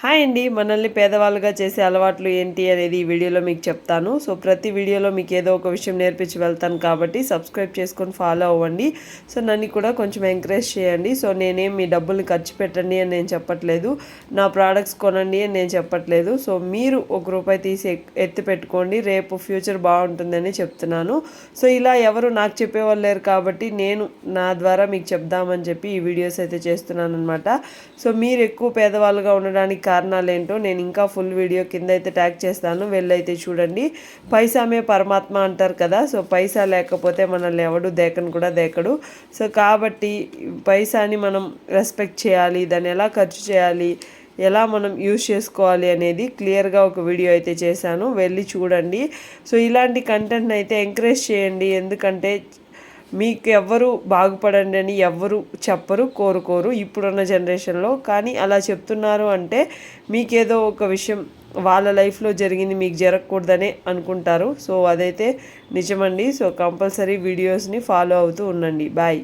Hi అండి. మనల్ని పేదవాళ్ళుగా చేసే అలవాట్లు ఏంటి అనేది ఈ వీడియోలో మీకు చెప్తాను. సో ప్రతి వీడియోలో మీకు ఏదో ఒక విషయం నేర్పించి వెళ్తాను కాబట్టి సబ్స్క్రైబ్ చేసుకొని ఫాలో అవ్వండి. సో నన్ను కూడా కొంచెం ఎంకరేజ్ చేయండి. సో నేనేం మీ డబ్బుల్ని ఖర్చు పెట్టండి అని నేను చెప్పట్లేదు. నా ప్రోడక్ట్స్ కొనండి అని నేను చెప్పట్లేదు. సో మీరు ఒక రూపాయి తీసి ఎత్తి పెట్టుకోండి. రేపు ఫ్యూచర్ బాగుంటుందని చెప్తున్నాను. సో ఇలా ఎవరు నాకు చెప్పేవాళ్ళు లేరు కాబట్టి నేను నా ద్వారా మీకు చెప్దామని చెప్పి ఈ వీడియోస్ అయితే చేస్తున్నాను అనమాట సో మీరు ఎక్కువ పేదవాళ్ళుగా ఉండడానికి కారణాలు ఏంటో నేను ఇంకా ఫుల్ వీడియో కింద అయితే ట్యాగ్ చేస్తాను. వెళ్ళైతే చూడండి. పైసామే పరమాత్మ అంటారు కదా. సో పైసా లేకపోతే మనల్ని ఎవడు దేకను కూడా దేకడు. సో కాబట్టి పైసాని మనం రెస్పెక్ట్ చేయాలి. దాన్ని ఎలా ఖర్చు చేయాలి? ఎలా మనం యూజ్ చేసుకోవాలి అనేది క్లియర్గా ఒక వీడియో అయితే చేశాను. వెళ్ళి చూడండి. సో ఇలాంటి కంటెంట్ని అయితే ఎంకరేజ్ చేయండి. ఎందుకంటే మీకు ఎవ్వరు బాగుపడండి అని ఎవ్వరు చెప్పరు కోరుకోరు ఇప్పుడున్న జనరేషన్లో కానీ అలా చెప్తున్నారు అంటే మీకేదో ఒక విషయం వాళ్ళ లైఫ్లో జరిగింది మీకు జరగకూడదనే అనుకుంటారు. సో అదైతే నిజమండి. సో కంపల్సరీ వీడియోస్ని ఫాలో అవుతూ ఉండండి. బాయ్.